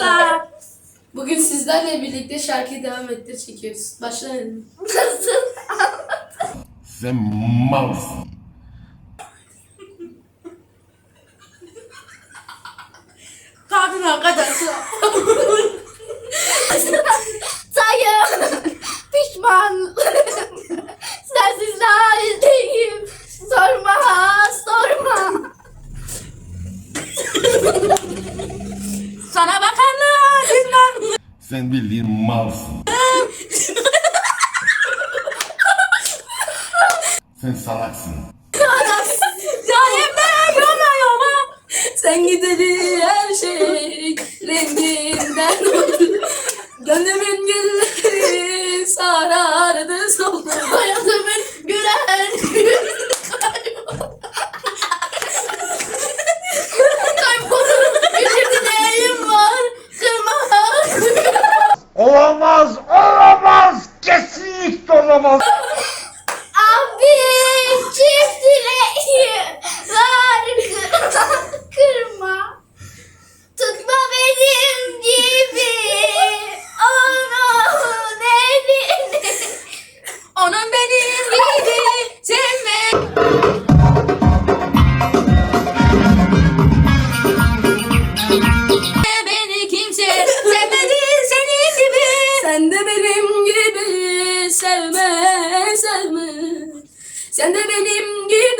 arkadaşlar. Bugün sizlerle birlikte şarkıyı devam ettir çekiyoruz. Başlayalım. Sen malsın. Kadın arkadaşlar. Sayın pişman. Sensiz Sen bildiğin malsın. Sen salaksın. Cahimler yana yana. Sen gideri olamaz. Abi çift dileği var. Kırma. Kırma. Tutma benim gibi. Onun elini. Onun benim gibi sevmek. Beni kimse sevmedi senin gibi. Sen de benim gibi sevme sevme. Sen de benim gibi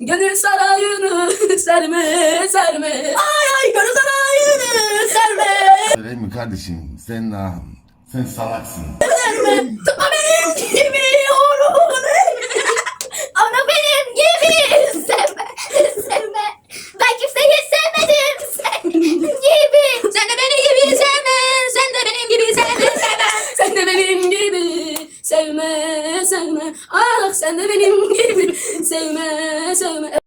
Gönül sarayını serme serme. Ay ay gönül sarayını serme. Öyle mi kardeşim? Sen ah, sen salaksın. Tutma benim gibi onun. Onu benim gibi sevme, sevme. Ben kimseyi sevmedim senin gibi. Sen de benim gibi sevme, sen de benim gibi sevme, sevme. Sen de benim gibi sevme sevme. Ah sen de benim gibi sevme sevme.